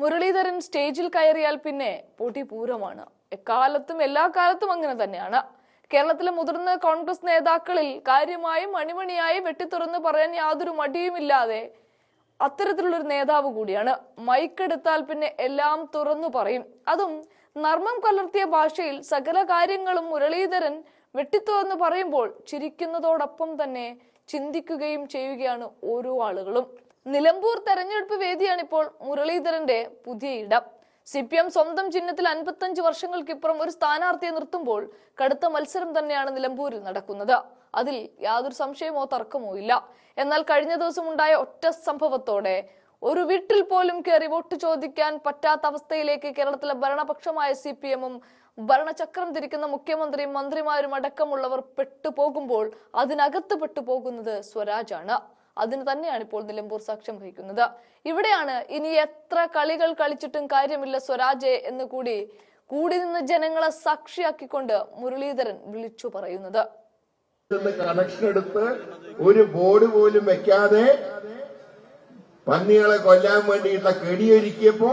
മുരളീധരൻ സ്റ്റേജിൽ കയറിയാൽ പിന്നെ പൊടി പൂരമാണ്. എക്കാലത്തും എല്ലാ കാലത്തും അങ്ങനെ തന്നെയാണ്. കേരളത്തിലെ മുതിർന്ന കോൺഗ്രസ് നേതാക്കളിൽ കാര്യമായും മണിമണിയായി വെട്ടിത്തുറന്ന് പറയാൻ യാതൊരു മടിയുമില്ലാതെ അത്തരത്തിലുള്ളൊരു നേതാവ് കൂടിയാണ്. മൈക്കെടുത്താൽ പിന്നെ എല്ലാം തുറന്നു പറയും. അതും നർമ്മം കലർത്തിയ ഭാഷയിൽ സകല കാര്യങ്ങളും മുരളീധരൻ വെട്ടിത്തുറന്ന് പറയുമ്പോൾ ചിരിക്കുന്നതോടൊപ്പം തന്നെ ചിന്തിക്കുകയും ചെയ്യുകയാണ് ഓരോ ആളുകളും. നിലമ്പൂർ തെരഞ്ഞെടുപ്പ് വേദിയാണ് ഇപ്പോൾ മുരളീധരന്റെ പുതിയ ഇടം. സി പി എം സ്വന്തം ചിഹ്നത്തിൽ അൻപത്തഞ്ച് വർഷങ്ങൾക്കിപ്പുറം ഒരു സ്ഥാനാർത്ഥിയെ നിർത്തുമ്പോൾ കടുത്ത മത്സരം തന്നെയാണ് നിലമ്പൂരിൽ നടക്കുന്നത്. അതിൽ യാതൊരു സംശയമോ തർക്കമോ ഇല്ല. എന്നാൽ കഴിഞ്ഞ ദിവസം ഉണ്ടായ ഒറ്റ സംഭവത്തോടെ ഒരു വീട്ടിൽ പോലും കയറി വോട്ട് ചോദിക്കാൻ പറ്റാത്ത അവസ്ഥയിലേക്ക് കേരളത്തിലെ ഭരണപക്ഷമായ സി പി എമ്മും ഭരണചക്രം തിരിക്കുന്ന മുഖ്യമന്ത്രിയും മന്ത്രിമാരും അടക്കമുള്ളവർ പെട്ടുപോകുമ്പോൾ അതിനകത്ത് പെട്ടുപോകുന്നത് സ്വരാജാണ്. അതിന് തന്നെയാണ് ഇപ്പോൾ നിലമ്പൂർ സാക്ഷ്യം വഹിക്കുന്നത്. ഇവിടെയാണ് ഇനി എത്ര കളികൾ കളിച്ചിട്ടും കാര്യമില്ല സ്വരാജെ എന്ന് കൂടി കൂടി നിന്ന് ജനങ്ങളെ സാക്ഷിയാക്കിക്കൊണ്ട് മുരളീധരൻ വിളിച്ചു പറയുന്നത്. കണക്ഷൻ എടുത്ത് ഒരു ബോർഡ് പോലും വെക്കാതെ പന്നികളെ കൊല്ലാൻ വേണ്ടിയിട്ടുള്ള കെടിയൊരുക്കിയപ്പോ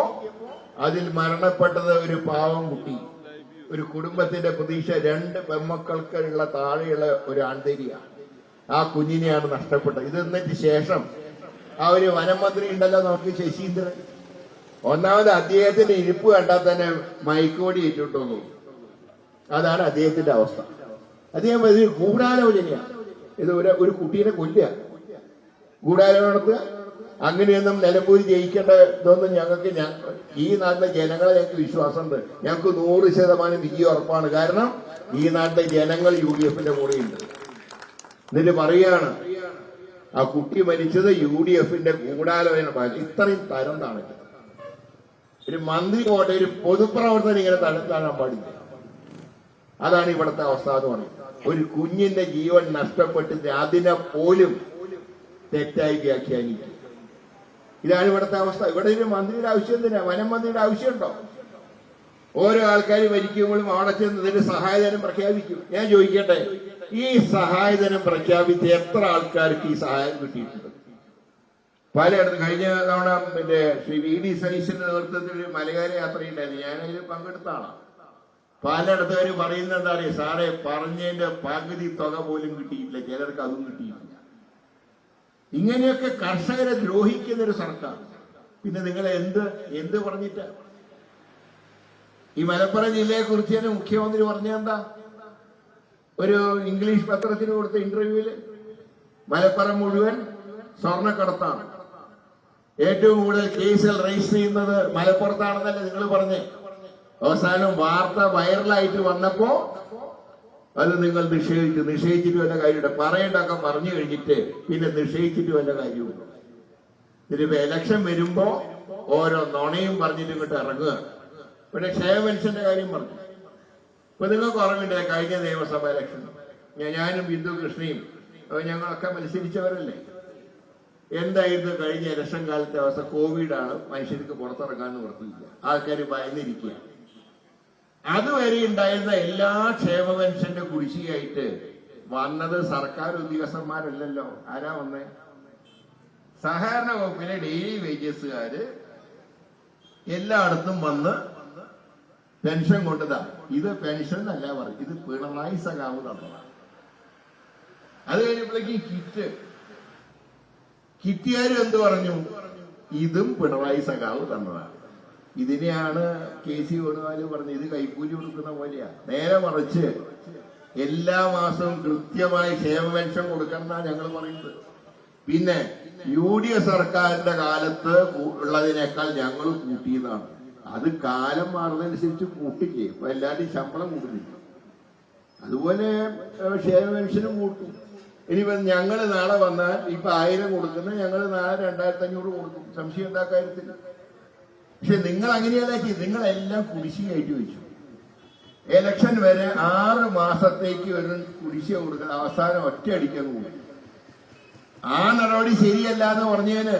അതിൽ മരണപ്പെട്ടത് ഒരു പാവം കുട്ടി. ഒരു കുടുംബത്തിന്റെ പ്രതീക്ഷ രണ്ട് പെമ്മക്കൾക്കുള്ള താഴെയുള്ള ഒരു ആൺതരിയാണ്. ആ കുഞ്ഞിനെയാണ് നഷ്ടപ്പെട്ടത്. ഇത് എന്നിട്ട് ശേഷം ആ ഒരു വനമന്ത്രി ഉണ്ടല്ലോ നമുക്ക് ശശീന്ദ്രൻ. ഒന്നാമത് അദ്ദേഹത്തിന്റെ ഇരിപ്പ് കണ്ടാൽ തന്നെ മയക്കോടി ഏറ്റിട്ടു അതാണ് അദ്ദേഹത്തിന്റെ അവസ്ഥ. അദ്ദേഹം ഇത് ഗൂഢാലോചനയാണ് ഇത് ഒരു ഒരു കുട്ടീനെ കൊല്ലുക. ഗൂഢാലോചന നടത്തുക അങ്ങനെയൊന്നും നിലമ്പൂർ ജയിക്കേണ്ട ഇതൊന്നും ഞങ്ങൾക്ക് ഈ നാട്ടിലെ ജനങ്ങളെ ഞങ്ങൾക്ക് വിശ്വാസമുണ്ട്. ഞങ്ങൾക്ക് നൂറ് ശതമാനം വിജയം ഉറപ്പാണ്. കാരണം ഈ നാട്ടിലെ ജനങ്ങൾ യു ഡി എഫിന്റെ കൂടെയുണ്ട്. എന്നിട്ട് പറയാണ് ആ കുട്ടി മരിച്ചത് യു ഡി എഫിന്റെ ഗൂഢാലോചന ഇത്രയും തരം താണില്ല ഒരു മന്ത്രി പോട്ടെ ഒരു പൊതുപ്രവർത്തനം ഇങ്ങനെ തരം പാടില്ല. അതാണ് ഇവിടുത്തെ അവസ്ഥ എന്ന് പറയുന്നത്. ഒരു കുഞ്ഞിന്റെ ജീവൻ നഷ്ടപ്പെട്ടിട്ട് അതിനെ പോലും തെറ്റായി വ്യാഖ്യാനിക്കും ഇതാണ് ഇവിടുത്തെ അവസ്ഥ. ഇവിടെ ഒരു മന്ത്രിയുടെ ആവശ്യം എന്തിനാ? വനം മന്ത്രിയുടെ ആവശ്യമുണ്ടോ? ഓരോ ആൾക്കാർ മരിക്കുമ്പോഴും അവിടെ ചെന്ന് ഇതിന്റെ സഹായധനം പ്രഖ്യാപിക്കും. ഞാൻ ചോദിക്കട്ടെ? ഈ സഹായധനം പ്രഖ്യാപിച്ച് എത്ര ആൾക്കാർക്ക് ഈ സഹായം കിട്ടിയിട്ടുണ്ട്? പലയിടത്ത് കഴിഞ്ഞ തവണ പിന്നെ ശ്രീ വി ഡി സതീശന്റെ നേതൃത്വത്തിൽ ഒരു മലയാള യാത്രയുണ്ടായിരുന്നു. ഞാൻ അതിൽ പങ്കെടുത്ത ആളാണ്. പറയുന്നത് എന്താ പറയുക സാറേ പറഞ്ഞതിന്റെ പകുതി തുക പോലും കിട്ടിയിട്ടില്ല. ചിലർക്ക് അതും കിട്ടിയിട്ടില്ല. ഇങ്ങനെയൊക്കെ കർഷകരെ ദ്രോഹിക്കുന്ന ഒരു സർക്കാർ. പിന്നെ നിങ്ങൾ എന്ത് എന്ത് പറഞ്ഞിട്ട്? ഈ മലപ്പുറം ജില്ലയെ കുറിച്ച് തന്നെ മുഖ്യമന്ത്രി പറഞ്ഞെന്താ ഒരു ഇംഗ്ലീഷ് പത്രത്തിന് കൊടുത്ത ഇന്റർവ്യൂവിൽ മലപ്പുറം മുഴുവൻ സ്വർണക്കടത്താണ്. ഏറ്റവും കൂടുതൽ കേസുകൾ രജിസ്റ്റർ ചെയ്യുന്നത് മലപ്പുറത്താണെന്നല്ലേ നിങ്ങൾ പറഞ്ഞേ? അവസാനം വാർത്ത വൈറലായിട്ട് വന്നപ്പോ അത് നിങ്ങൾ നിഷേധിച്ചു. നിഷേധിച്ചിട്ട് വല്ല കാര്യമുണ്ട്? പറയേണ്ടൊക്കെ പറഞ്ഞു കഴിഞ്ഞിട്ട് പിന്നെ നിഷേധിച്ചിട്ട് വല്ല കാര്യമുണ്ട് ഇതിപ്പോ ഇലക്ഷൻ വരുമ്പോ ഓരോ നുണയും പറഞ്ഞിട്ട് ഇങ്ങോട്ട് ഇറങ്ങുക ഇവിടെ ക്ഷേമ മനുഷ്യന്റെ കാര്യം പറഞ്ഞു. ഇപ്പൊ നിങ്ങൾക്ക് ഓർമ്മയുണ്ട് കഴിഞ്ഞ നിയമസഭ ഇലക്ഷൻ. ഞാനും ബിന്ദു കൃഷ്ണയും ഞങ്ങളൊക്കെ മത്സരിച്ചവരല്ലേ? എന്തായിരുന്നു കഴിഞ്ഞ ഇലക്ഷൻ കാലത്തെ അവസ്ഥ? കോവിഡാണ് മനുഷ്യർക്ക് പുറത്തിറങ്ങാൻ നിവർത്തിയില്ല. ആൾക്കാർ ഭയന്നിരിക്കുക. അതുവരെ ഉണ്ടായിരുന്ന എല്ലാ ക്ഷേമ പെൻഷന്റെ കുടിശ്ശികയായിട്ട് വന്നത് സർക്കാർ ഉദ്യോഗസ്ഥന്മാരല്ലല്ലോ. ആരാ വന്നേ? സഹകരണ വകുപ്പിലെ ഡെയിലി വേജസുകാര് എല്ലായിടത്തും വന്ന് പെൻഷൻ കൊണ്ടതാ. ഇത് പെൻഷൻ അല്ല പറയും. ഇത് പിണറായി സഖാവ് തന്നതാണ്. അത് കഴിഞ്ഞപ്പോഴേക്ക് കിറ്റ്. കിറ്റിയാരും എന്ത് പറഞ്ഞു? ഇതും പിണറായി സഖാവ് തന്നതാണ്. ഇതിനെയാണ് കെ സി വേണുവാൽ പറഞ്ഞത്. ഇത് കൈക്കൂലി കൊടുക്കുന്ന പോലെയാ. നേരെ മറിച്ച് എല്ലാ മാസവും കൃത്യമായി ക്ഷേമ പെൻഷൻ കൊടുക്കണം എന്നാണ് ഞങ്ങൾ പറയുന്നത്. പിന്നെ യു ഡി എഫ് സർക്കാരിന്റെ കാലത്ത് ഉള്ളതിനേക്കാൾ ഞങ്ങൾ കൂട്ടിയതാണ്. അത് കാലം മാറുന്നതനുസരിച്ച് കൂട്ടില്ലേ ഇപ്പൊ എല്ലാവരുടെയും ശമ്പളം കൂടുന്നില്ല. അതുപോലെ ക്ഷേമ പെൻഷനും കൂട്ടും ഇനിയിപ്പോ ഞങ്ങൾ നാളെ വന്നാൽ ഇപ്പൊ ആയിരം കൊടുക്കുന്ന ഞങ്ങൾ നാളെ രണ്ടായിരത്തി അഞ്ഞൂറ് കൊടുക്കും. സംശയം എന്താ കാര്യത്തിൽ? പക്ഷെ നിങ്ങൾ അങ്ങനെയല്ല നിങ്ങളെല്ലാം കുടിശ്ശികയായിട്ട് വെച്ചു. എലക്ഷൻ വരെ ആറ് മാസത്തേക്ക് ഒരു കുടിശ്ശിക കൊടുക്കുന്ന അവസാനം ഒറ്റയടിക്കാൻ കൂടി ആ നടപടി ശരിയല്ല എന്ന് പറഞ്ഞതിന്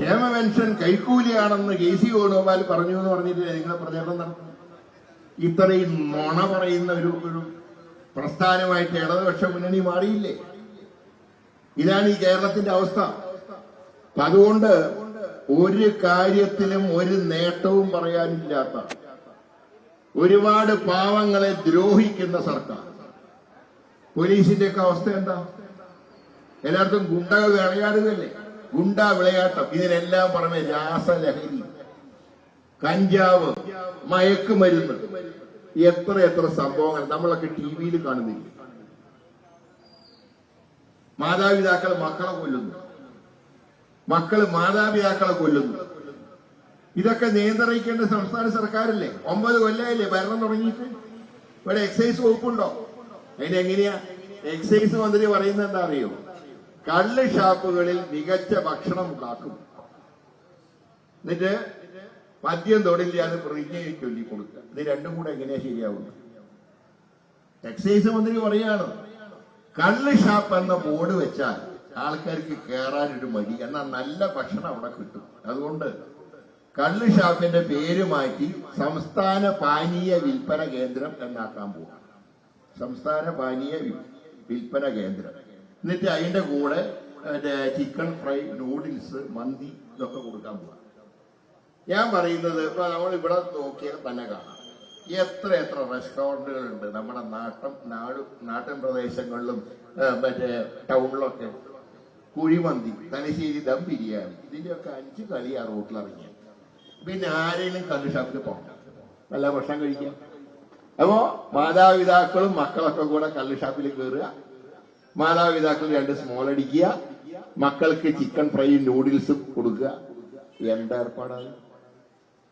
ക്ഷേമ പെൻഷൻ കൈക്കൂലിയാണെന്ന് കെ സി വേണുഗോപാൽ പറഞ്ഞു എന്ന് പറഞ്ഞിട്ട് നിങ്ങൾ പ്രചരണം നടത്തുന്നു ഇത്രയും നുണ പറയുന്ന ഒരു ഒരു പ്രസ്ഥാനമായിട്ട് ഇടതുപക്ഷ മുന്നണി മാറിയില്ലേ? ഇതാണ് ഈ കേരളത്തിന്റെ അവസ്ഥ. അതുകൊണ്ട് ഒരു കാര്യത്തിലും ഒരു നേട്ടവും പറയാനില്ലാത്ത ഒരുപാട് പാവങ്ങളെ ദ്രോഹിക്കുന്ന സർക്കാർ. പോലീസിന്റെ ഒക്കെ അവസ്ഥ എന്താ? എല്ലാവർക്കും ഗുണ്ടകൾ വിളയാടുകയല്ലേ ഗുണ്ട വിളയാട്ടം. ഇതിനെല്ലാം പുറമെ രാസലഹരി. കഞ്ചാവ് മയക്കുമരുന്ന്. എത്ര എത്ര സംഭവങ്ങൾ നമ്മളൊക്കെ ടി വിയിൽ കാണുന്നില്ല? മാതാപിതാക്കൾ മക്കളെ കൊല്ലുന്നു. മക്കൾ മാതാപിതാക്കളെ കൊല്ലുന്നു. ഇതൊക്കെ നിയന്ത്രിക്കേണ്ട സംസ്ഥാന സർക്കാരല്ലേ? ഒമ്പത് കൊല്ലമല്ലേ ഭരണം തുടങ്ങിയിട്ട്? ഇവിടെ എക്സൈസ് വകുപ്പുണ്ടോ? അതിന് എങ്ങനെയാ എക്സൈസ് മന്ത്രി പറയുന്നത് എന്താ അറിയോ? കള്ള് ഷാപ്പുകളിൽ മികച്ച ഭക്ഷണം ഉണ്ടാക്കും. എന്നിട്ട് മദ്യം തൊടില്ല അത് പ്രതിജ്ഞയെ ചൊല്ലി കൊടുക്കുക ഇത് രണ്ടും കൂടെ എങ്ങനെയാ ശരിയാവുന്നത് എക്സൈസ് മന്ത്രി പറയാണ് കള്ള് ഷാപ്പ് എന്ന ബോർഡ് വെച്ചാൽ ആൾക്കാർക്ക് കയറാനൊരു മടി. എന്നാൽ നല്ല ഭക്ഷണം അവിടെ കിട്ടും. അതുകൊണ്ട് കള്ള് ഷാപ്പിന്റെ പേര് മാറ്റി സംസ്ഥാന പാനീയ വിൽപ്പന കേന്ദ്രം എന്നാക്കാൻ പോവാണ്. സംസ്ഥാന പാനീയ വിൽപ്പന കേന്ദ്രം. എന്നിട്ട് അതിന്റെ കൂടെ മറ്റേ ചിക്കൻ ഫ്രൈ നൂഡിൽസ് മന്തി ഇതൊക്കെ കൊടുക്കാൻ പോവാം. ഞാൻ പറയുന്നത് ഇപ്പൊ നമ്മൾ ഇവിടെ നോക്കിയാൽ തന്നെ കാണാം. എത്ര എത്ര റെസ്റ്റോറന്റുകൾ ഉണ്ട് നമ്മുടെ നാട്ടം നാട് നാട്ടിൻ പ്രദേശങ്ങളിലും മറ്റേ ടൗണിലൊക്കെ കുഴിമന്തി തലശ്ശേരി ദം ബിരിയാണി ഇതിന്റെയൊക്കെ അഞ്ച് കളി ആ റോട്ടിൽ റോട്ടിലിറങ്ങിയ പിന്നെ ആരെങ്കിലും കണ്ണു ഷാപ്പിൽ പോകണം നല്ല ഭക്ഷണം കഴിക്കാം. അപ്പോ മാതാപിതാക്കളും മക്കളൊക്കെ കൂടെ കള്ളു ഷാപ്പിൽ കയറുക. മാതാപിതാക്കൾ രണ്ട് സ്മോൾ അടിക്കുക. മക്കൾക്ക് ചിക്കൻ ഫ്രൈ നൂഡിൽസ് കൊടുക്കുക. എന്താ ഏർപ്പാടാണ്?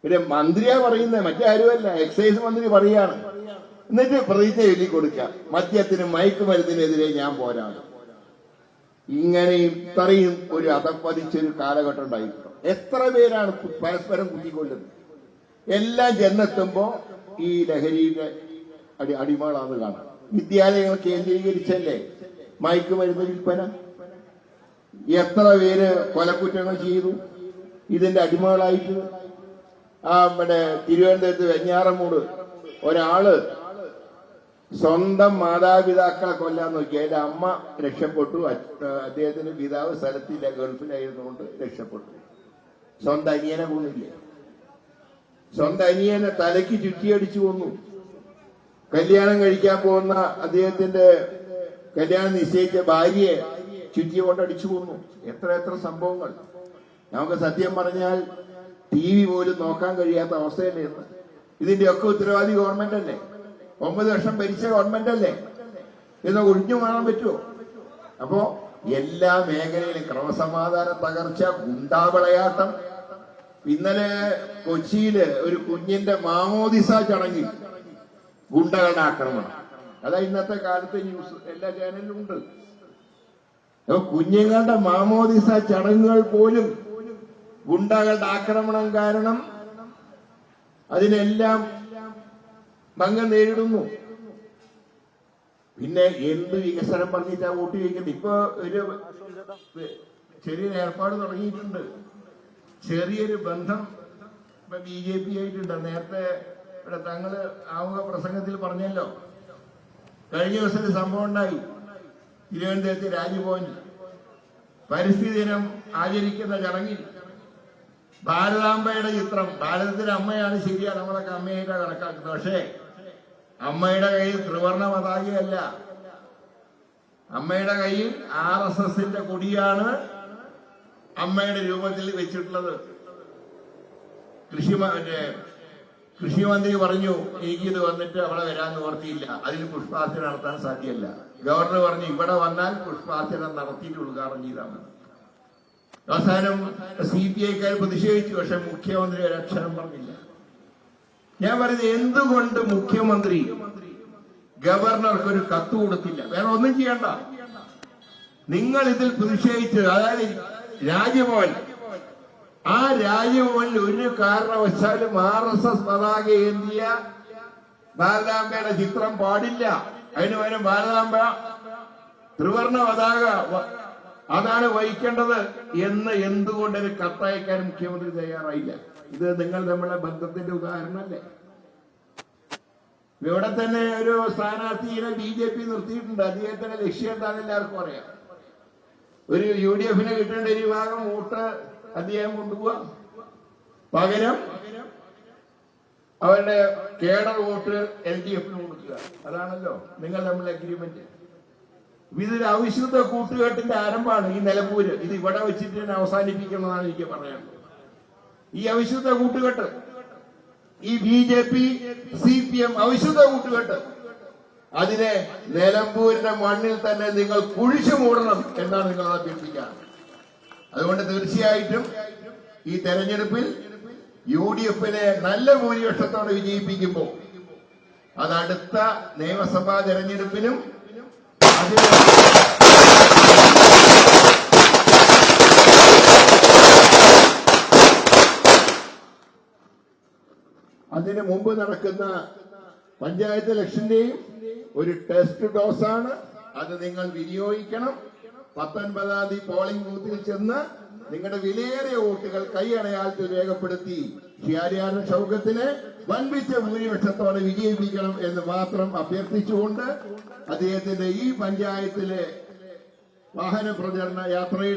പിന്നെ മന്ത്രിയാ പറയുന്നത് മറ്റാരുമല്ല എക്സൈസ് മന്ത്രി പറയാണ്. എന്നിട്ട് പ്രതിജ്ഞ എഴുതി കൊടുക്കുക. മദ്യത്തിനും മയക്കുമരുന്നിനെതിരെ ഞാൻ പോരാടും. ഇങ്ങനെ ഇത്രയും ഒരു അതപ്പതിച്ചൊരു കാലഘട്ടം ഉണ്ടായിട്ടുണ്ട്. എത്ര പേരാണ് പരസ്പരം കുത്തിക്കൊള്ളുന്നത് എല്ലാം ചെന്നെത്തുമ്പോ ഈ ലഹരിയുടെ അടി അടിമകളാണ് കാണാം വിദ്യാലയങ്ങൾ കേന്ദ്രീകരിച്ചല്ലേ? മയക്കുമരുന്ന് വിൽപ്പന. എത്ര പേര് കൊലക്കുറ്റങ്ങൾ ചെയ്തു? ഇതിന്റെ അടിമകളായിട്ട് ആ നമ്മുടെ തിരുവനന്തപുരത്ത് വെഞ്ഞാറമൂട് ഒരാൾ സ്വന്തം മാതാപിതാക്കളെ കൊല്ലാൻ നോക്കി. അതിന്റെ അമ്മ രക്ഷപ്പെട്ടു. അദ്ദേഹത്തിന്റെ പിതാവ് സ്ഥലത്തില്ല ഗൾഫിലായിരുന്നുകൊണ്ട് രക്ഷപ്പെട്ടു. സ്വന്തം അനിയനെ കൊന്നില്ലേ? സ്വന്തം അനിയനെ തലയ്ക്ക് ചുറ്റിയടിച്ചു കൊന്നു. കല്യാണം കഴിക്കാൻ പോകുന്ന അദ്ദേഹത്തിന്റെ കല്യാണം നിശ്ചയിച്ച ഭാര്യയെ ചുറ്റി കൊണ്ടടിച്ചു കൊന്നു. എത്ര എത്ര സംഭവങ്ങൾ. നമുക്ക് സത്യം പറഞ്ഞാൽ ടി വി പോലും നോക്കാൻ കഴിയാത്ത അവസ്ഥയല്ലേ ഇന്ന്. ഇതിന്റെ ഒക്കെ ഉത്തരവാദി ഗവൺമെന്റ് അല്ലേ? ഒമ്പത് വർഷം ഭരിച്ച ഗവൺമെന്റ് അല്ലേ? എന്ന് ഒഴിഞ്ഞു മാറാൻ പറ്റുമോ? അപ്പോ എല്ലാ മേഖലയിലും ക്രമസമാധാന തകർച്ച ഗുണ്ടാവിളയാട്ടം. ഇന്നലെ കൊച്ചിയിൽ ഒരു കുഞ്ഞിന്റെ മാമോദിസ ചടങ്ങിൽ ഗുണ്ടകളുടെ ആക്രമണം. അതാ ഇന്നത്തെ കാലത്തെ ന്യൂസ് എല്ലാ ചാനലിലും ഉണ്ട്. അപ്പൊ കുഞ്ഞുങ്ങളുടെ മാമോദിസ ചടങ്ങുകൾ പോലും ഗുണ്ടകളുടെ ആക്രമണം കാരണം അതിനെല്ലാം ഭംഗം നേരിടുന്നു. പിന്നെ എന്ത് വികസനം പറഞ്ഞിട്ടാ വോട്ട് ചോദിക്കുന്നത്? ഇപ്പൊ ഒരു ചെറിയൊരു ഏർപ്പാട് തുടങ്ങിയിട്ടുണ്ട്. ചെറിയൊരു ബന്ധം ഇപ്പൊ ബി ജെ പി ആയിട്ടുണ്ട്. നേരത്തെ ഇവിടെ തങ്ങൾ ആമുഖ പ്രസംഗത്തിൽ പറഞ്ഞല്ലോ. കഴിഞ്ഞ ദിവസം ഒരു സംഭവം ഉണ്ടായി. തിരുവനന്തപുരത്ത് രാജ്ഭവനിൽ. പരിസ്ഥിതി ദിനം ആചരിക്കുന്ന ചടങ്ങിൽ. ഭാരതാംബയുടെ ചിത്രം. ഭാരതത്തിലെ അമ്മയാണ് ശരിയാ നമ്മളൊക്കെ അമ്മയായിട്ടാ കണക്കാക്കുന്നത്. പക്ഷേ അമ്മയുടെ കയ്യിൽ ത്രിവർണ പതാകയല്ല. അമ്മയുടെ കയ്യിൽ ആർ എസ് എസിന്റെ കൊടിയാണ് അമ്മയുടെ രൂപത്തിൽ വെച്ചിട്ടുള്ളത്. കൃഷി മ- മന്ത്രി കൃഷിമന്ത്രി പറഞ്ഞു എനിക്കിത് വന്നിട്ട് അവിടെ വരാൻ നിവർത്തിയില്ല അതിന് പുഷ്പാർച്ചന നടത്താൻ സാധ്യമല്ല ഗവർണർ പറഞ്ഞു ഇവിടെ വന്നാൽ പുഷ്പാർച്ചന നടത്തിയിട്ട് ഉദ്ഘാടനം ചെയ്താൽ മതി. അവസാനം സി പി ഐക്കാർ പ്രതിഷേധിച്ചു പക്ഷെ മുഖ്യമന്ത്രി ഒരക്ഷരം പറഞ്ഞില്ല. ഞാൻ പറയുന്നത് എന്തുകൊണ്ട് മുഖ്യമന്ത്രി ഗവർണർക്ക് ഒരു കത്ത് കൊടുത്തില്ല? വേറെ ഒന്നും ചെയ്യണ്ട. നിങ്ങൾ ഇതിൽ പ്രതിഷേധിച്ചത് അതായത് രാജ്ഭവൻ ആ രാജ്ഭവനിൽ ഒരു കാരണവശാലും ആർ എസ് എസ് പതാക ഏന്തിയ ഭാരതാംബയുടെ ചിത്രം പാടില്ല. അതിന് പകരം ഭാരതാംബ ത്രിവർണ പതാക അതാണ് വഹിക്കേണ്ടത് എന്ന് എന്തുകൊണ്ട് ഒരു കത്തയക്കാൻ മുഖ്യമന്ത്രി തയ്യാറായില്ല? ഇത് നിങ്ങൾ നമ്മളെ ബന്ധത്തിന്റെ ഉദാഹരണമല്ലേ? ഇവിടെ തന്നെ ഒരു സ്ഥാനാർത്ഥിയെ ബി ജെ പി നിർത്തിയിട്ടുണ്ട്. അദ്ദേഹത്തിന്റെ ലക്ഷ്യം എന്താണെന്ന് എല്ലാവർക്കും അറിയാം. ഒരു യു ഡി എഫിന് കിട്ടേണ്ട ഒരു വിഭാഗം വോട്ട് അദ്ദേഹം കൊണ്ടുപോവാം. പകരം അവരുടെ കേഡർ വോട്ട് എൽ ഡി എഫിന് കൊടുക്കുക. അതാണല്ലോ നിങ്ങൾ തമ്മിൽ അഗ്രിമെന്റ് ഇതൊരു അവിശുദ്ധ കൂട്ടുകെട്ടിന്റെ ആരംഭമാണ് ഈ നിലമ്പൂര്. ഇത് ഇവിടെ വെച്ചിട്ട് തന്നെ അവസാനിപ്പിക്കണമെന്നാണ് എനിക്ക് പറയാനുള്ളത്. ഈ അവിശുദ്ധ കൂട്ടുകെട്ട് ഈ B J P C P M അവിശുദ്ധ കൂട്ടുകെട്ട് അതിനെ നിലമ്പൂരിന്റെ മണ്ണിൽ തന്നെ നിങ്ങൾ കുഴിച്ചു മൂടണം എന്നാണ് നിങ്ങൾ അഭ്യർത്ഥിക്കാൻ അതുകൊണ്ട് തീർച്ചയായിട്ടും ഈ തെരഞ്ഞെടുപ്പിൽ യു ഡി എഫിനെ നല്ല ഭൂരിപക്ഷത്തോടെ വിജയിപ്പിക്കുമ്പോൾ അത് അടുത്ത നിയമസഭാ തെരഞ്ഞെടുപ്പിനും അതിന് മുമ്പ് നടക്കുന്ന പഞ്ചായത്ത് ഇലക്ഷന്റെയും ഒരു ടെസ്റ്റ് ഡോസാണ്. അത് നിങ്ങൾ വിനിയോഗിക്കണം. പത്തൊൻപതാം തീയതി പോളിംഗ് ബൂത്തിൽ ചെന്ന് നിങ്ങളുടെ വിലയേറിയ വോട്ടുകൾ കൈയടയാളത്തിൽ രേഖപ്പെടുത്തി ഷിയാരിയാനും ഷൗക്കത്തിനെ വൻപിച്ച ഭൂരിപക്ഷത്തോടെ വിജയിപ്പിക്കണം എന്ന് മാത്രം അഭ്യർത്ഥിച്ചുകൊണ്ട് അദ്ദേഹത്തിന്റെ ഈ പഞ്ചായത്തിലെ വാഹന പ്രചരണ യാത്രയുടെ